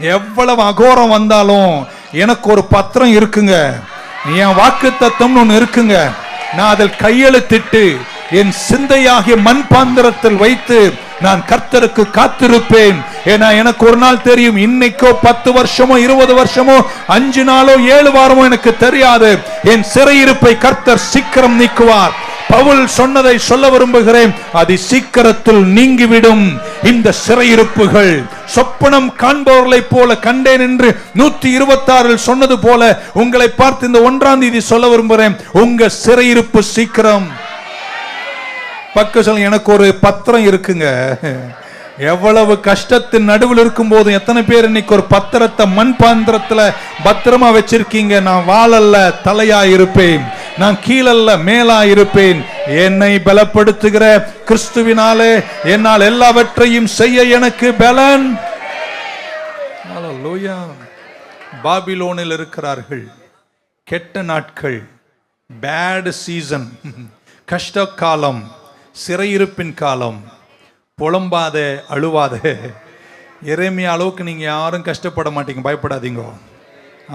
எவ்வளவு அகோரம் வந்தாலும் எனக்கு ஒரு பத்திரம் இருக்குங்க. என் வாக்கு தத்துவம் ஒன்று இருக்குங்க. நான் அதில் கையெழுத்திட்டு என் சிந்தையாகிய மண் பாந்திரத்தில் வைத்து நான் கர்த்தருக்கு காத்திருப்பேன். ஏன்னா எனக்கு ஒரு நாள் தெரியும் இன்னைக்கோ பத்து வருஷமோ இருபது வருஷமோ அஞ்சு நாளோ ஏழு வாரமோ எனக்கு தெரியாது. என் சிறையிருப்பை கர்த்தர் சீக்கிரம் நீக்குவார். பவுல் சொன்னதை சொல்ல விரும்புகிறேன். அது சீக்கிரத்தில் நீங்கிவிடும். இந்த சிறையிருப்புகள் சொப்பனம் காண்பவர்களைப் போல கண்டேன் என்று நூத்தி இருபத்தி ஆறில் சொன்னது போல உங்களை பார்த்து இந்த ஒன்றாம் தேதி சொல்ல விரும்புகிறேன். உங்க சிறையிருப்பு சீக்கிரம். பக்க சொல்ல எனக்கு ஒரு பத்திரம் இருக்குங்க. எவ்வளவு கஷ்டத்தின் நடுவில் இருக்கும் போது எத்தனை பேர் இன்னைக்கு ஒரு பத்திரத்தை மண் பாந்திரத்துல பத்திரமா வச்சிருக்கீங்க? நான் வாழல்ல தலையா இருப்பேன். நான் கீழல்ல மேலா இருப்பேன் என்னை பலப்படுத்துகிற கிறிஸ்துவினாலே என்னால் எல்லாவற்றையும் செய்ய எனக்கு பலன். ஹalleluya. பாபிலோனில் இருக்கிறார்கள். கெட்ட நாட்கள் பேட் சீசன் கஷ்ட காலம் சிறையிருப்பின் காலம் புலம்பாத அழுவாத. எரேமியா அளவுக்கு நீங்கள் யாரும் கஷ்டப்பட மாட்டீங்க பயப்படாதீங்க.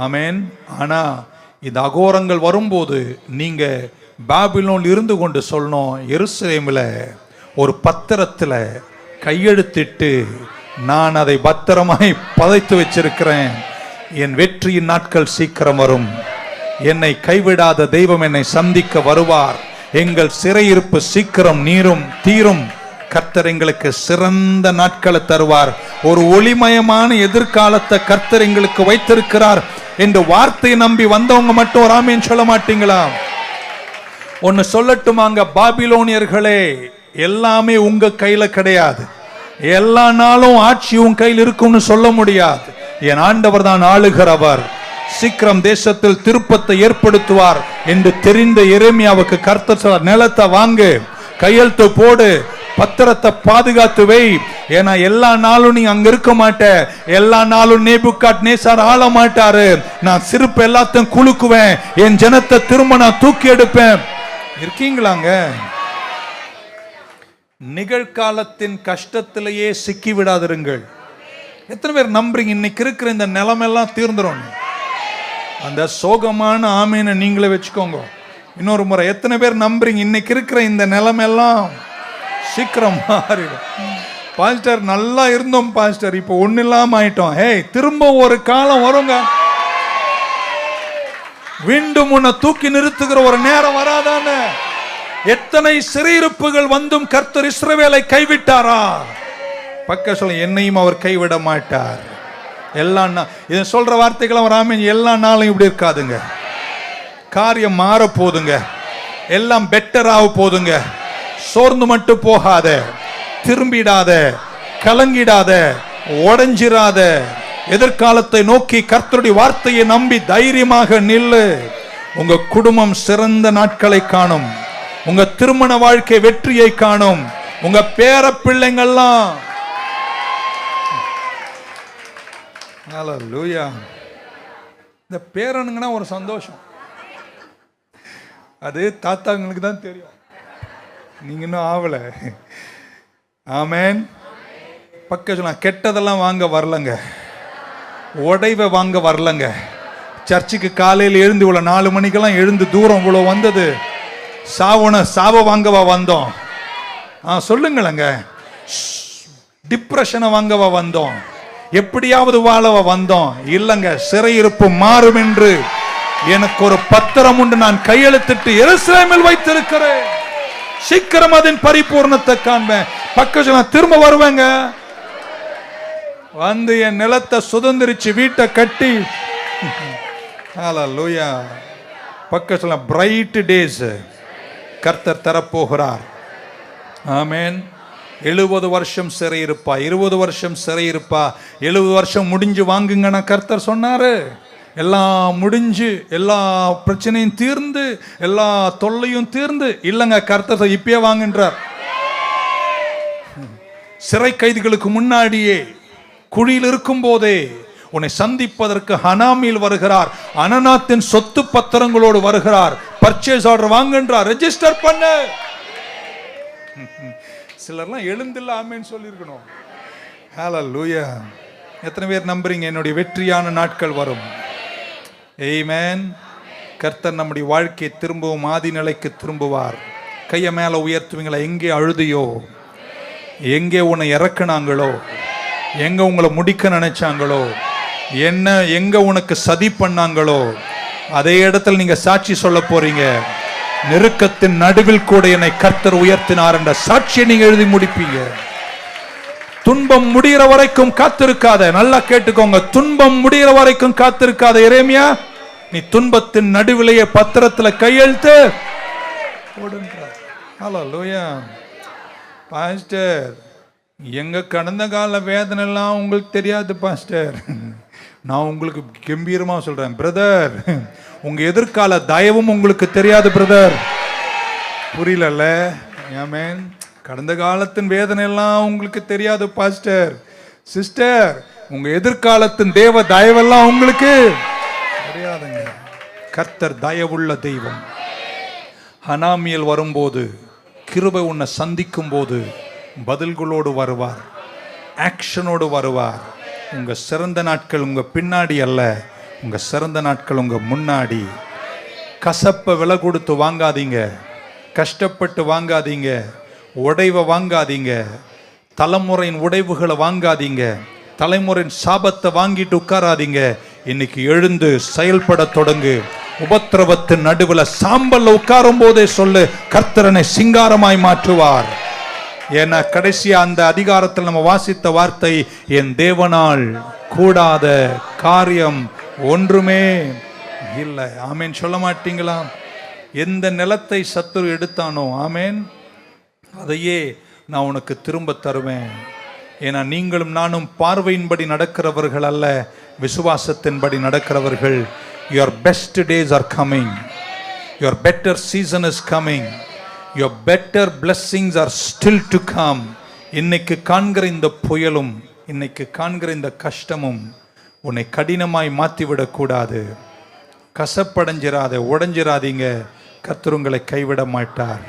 ஆமேன். ஆனால் இந்த அகோரங்கள் வரும்போது நீங்கள் பாபிலோன் இருந்து கொண்டு சொல்லணும் எருசலேமில் ஒரு பத்திரத்தில் கையெழுத்திட்டு நான் அதை பத்திரமாய் பதைத்து வச்சிருக்கிறேன். என் வெற்றியின் நாட்கள் சீக்கிரம் வரும். என்னை கைவிடாத தெய்வம் என்னை சந்திக்க வருவார். எங்கள் சிறையிருப்பு சீக்கிரம் நீரும் தீரும். கர்த்தர் எங்களுக்கு சிறந்த நாட்களை தருவார். ஒரு ஒளிமயமான எதிர்காலத்தை கர்த்தர் எங்களுக்கு வைத்திருக்கிறார் என்ற வார்த்தையை நம்பி வந்தவங்க மட்டும் ராமேன்னு சொல்ல மாட்டீங்களா? ஒன்னு சொல்லட்டுமாங்க பாபிலோனியர்களே எல்லாமே உங்க கையில கிடையாது. எல்லா நாளும் ஆட்சி உன் கையில் இருக்கும்னு சொல்ல முடியாது. என் ஆண்டவர் தான் ஆளுகிறவர். சீக்கிரம் தேசத்தில் திருப்பத்தை ஏற்படுத்துவார் என்று தெரிந்த எரேமியாவுக்கு கர்த்தர் சொல்றார், நிலத்தை வாங்கு கையெழுத்து போடு பத்திரத்தை பாதுகாத்து வை. ஏன்னா எல்லா நாளும் நீ அங்க இருக்க மாட்ட. எல்லா நாளும் நேபுக்காட் நேசார் ஆள மாட்டாரு. நான் சிறப்பு எல்லாத்தையும் குலுக்குவேன். என் ஜனத்தை திரும்ப நான் தூக்கி எடுப்பேன். இருக்கீங்களாங்க? நிகழ்காலத்தின் கஷ்டத்திலேயே சிக்கி விடாதிருங்கள். எத்தனை பேர் நம்புறீங்க? இன்னைக்கு இருக்கிற இந்த நிலமெல்லாம் தீர்ந்துரும். அந்த சோகமான ஆமீனை நீங்களே வச்சுக்கோங்க. இன்னொரு முறை எத்தனை பேர் நம்புறீங்க? இன்னைக்கு இருக்கிற இந்த நிலமெல்லாம் சீக்கிரம் மாறிடும். பாஸ்டர் நல்லா இருந்தோம் பாஸ்டர். இப்போ ஒன்றும் இல்லாம ஆயிட்டோம் ஹேய் திரும்ப ஒரு காலம் வருங்க. மீண்டும் உன்னை தூக்கி நிறுத்துகிற ஒரு நேரம் வராதானே? எத்தனை சிறையிருப்புகள் வந்தும் கர்த்தர் இஸ்ரவேலை கைவிட்டாரா? பக்க சொல்ல என்னையும் அவர் கைவிட மாட்டார். எல்லா இதை சொல்ற வார்த்தைகளும் ராமன் எல்லா நாளும் இப்படி இருக்காதுங்க. காரியம் மாற போதுங்க எல்லாம் பெட்டர் ஆக போதுங்க சோர்ந்து மட்டும் போகாத திரும்பிடாத கலங்கிடாத உடஞ்சிராத எதிர்காலத்தை நோக்கி கர்த்தருடைய வார்த்தையை நம்பி தைரியமாக நில்லு. உங்க குடும்பம் சிறந்த நாட்களை காணும். உங்க திருமண வாழ்க்கை வெற்றியை காணும். உங்க பேர பிள்ளைங்கள்லாம். இந்த பேரனுங்கன்னா ஒரு சந்தோஷம். அது தாத்தாங்களுக்கு தான் தெரியும். நீங்க இன்னும் ஆகலை ஆமேன். பக்க சொல்லலாம் கெட்டதெல்லாம் வாங்க வரலங்க. உடைவை வாங்க வரலங்க. சர்ச்சுக்கு காலையில் எழுந்து இவ்வளோ நாலு மணிக்கெல்லாம் எழுந்து தூரம் இவ்வளோ வந்தது. சாவன சாவ வாங்கவா வந்தோம். ஆ சொல்லுங்களேங்க. டிப்ரெஷனை வாங்கவா வந்தோம். எப்படியாவது வாழவா வந்தோம். இல்லைங்க சிறையிருப்பு மாறும் என்று எனக்கு ஒரு பத்திரம் உண்டு. நான் கையெழுத்திட்டு எருசலேமில் வைத்திருக்கிறேன். சீக்கிரம் அதன் பரிபூர்ணத்தை காண்பேன். பக்கத்துல திரும்ப வருவேங்க. வந்து என் நிலத்தை சுதந்திரிச்சு வீட்டை கட்டி. லூயா பக்கத்துல பிரைட் டேஸ் கர்த்தர் தரப்போகிறார். ஆமேன். எழுபது வருஷம் சிறையிருப்பா. இருபது வருஷம் சிறையிருப்பா. எழுபது வருஷம் முடிஞ்சு வாங்குங்கன்னு கர்த்தர் சொன்னாரு. எல்லாம் முடிஞ்சு எல்லா பிரச்சனையும் தீர்ந்து எல்லா தொல்லையும் தீர்ந்து இல்லைங்க கர்த்தர் இப்பயே வாங்குன்றார். சிறை கைதிகளுக்கு முன்னாடியே குழியில் இருக்கும் போதே உன்னை சந்திப்பதற்கு ஹனாமில் வருகிறார். அனநாத்தின் சொத்து பத்திரங்களோடு வருகிறார். Purchase order வாங்குன்றார். ரெஜிஸ்டர் பண்ணு. சிலர்லாம் எழுந்தில்ல ஆமேன்னு சொல்லியிருக்கணும். ஹalleluya எத்தனை பேர் நம்புறீங்க? என்னுடைய வெற்றியான நாட்கள் வரும். ஏய்மேன் கர்த்தர் நம்முடைய வாழ்க்கையை திரும்பவும் ஆதி நிலைக்கு திரும்புவார். கையை மேலே உயர்த்துவீங்களா? எங்கே அழுதியோ? எங்கே உன்னை இறக்குனாங்களோ? எங்கே உங்களை முடிக்க நினைச்சாங்களோ? என்ன எங்கே உனக்கு சதி பண்ணாங்களோ? அதே இடத்துல நீங்கள் சாட்சி சொல்ல போறீங்க. நெருக்கத்தின் நடுவில் கூட என்னை கர்த்தர் உயர்த்தினார் என்ற சாட்சியை நீங்கள் எழுதி முடிப்பீங்க. துன்பம் முடிகிற வரைக்கும் காத்திருக்காத. நல்லா கேட்டுக்கோங்க. துன்பம் முடிகிற வரைக்கும் காத்திருக்காத. இறைமையா நீ துன்பத்தின் நடுவிலேயே பத்திரத்துல கையெழுத்து. ஹலோ லூயா பாஸ்டர் எங்க கடந்த கால வேதனை எல்லாம் உங்களுக்கு தெரியாது பாஸ்டர் நான் உங்களுக்கு கம்பீரமா சொல்றேன் பிரதர் உங்க எதிர்கால தயவும் உங்களுக்கு தெரியாது பிரதர் புரியலல்ல? ஏமேன் கடந்த காலத்தின் வேதனை எல்லாம் உங்களுக்கு தெரியாது பாஸ்டர். சிஸ்டர் உங்க எதிர்காலத்தின் தேவ தயவெல்லாம் உங்களுக்கு தெரியாதுங்க. கர்த்தர் தயவுள்ள தெய்வம். ஹனாமியல் வரும்போது கிருபை உன்னை சந்திக்கும் போது பதில்களோடு வருவார். ஆக்ஷனோடு வருவார். உங்க சிறந்த நாட்கள் உங்க பின்னாடி அல்ல உங்க சிறந்த நாட்கள் உங்க முன்னாடி. கசப்பை விலை கொடுத்து வாங்காதீங்க. கஷ்டப்பட்டு வாங்காதீங்க. உடைவை வாங்காதீங்க. தலைமுறையின் உடைவுகளை வாங்காதீங்க. தலைமுறையின் சாபத்தை வாங்கிட்டு உட்காராதீங்க. இன்னைக்கு எழுந்து செயல்பட தொடங்கு. உபத்திரவத்தின் நடுவில் சாம்பல்ல உட்காரும் போதே சொல்லு கர்த்தரனை சிங்காரமாய் மாற்றுவார். ஏன்னா கடைசியா அந்த அதிகாரத்தில் நம்ம வாசித்த வார்த்தை என் தேவனால் கூடாத காரியம் ஒன்றுமே இல்லை. ஆமேன். சொல்ல மாட்டீங்களா? எந்த நிலத்தை சத்துரு எடுத்தானோ? ஆமேன். அதையே நான் உனக்கு திரும்ப தருவேன். ஏன்னா நீங்களும் நானும் பார்வையின்படி நடக்கிறவர்கள் அல்ல விசுவாசத்தின்படி நடக்கிறவர்கள். Your best days are coming your better season is coming your better blessings are still to come இன்னைக்கு காண்கிற இந்த புயலும் இன்னைக்கு காண்கிற இந்த கஷ்டமும் உன்னை கடினமாய் மாற்றிவிடக்கூடாது கசப்படைஞ்சிராத உடைஞ்சிராதீங்க. கத்துருங்களை கைவிட மாட்டார்.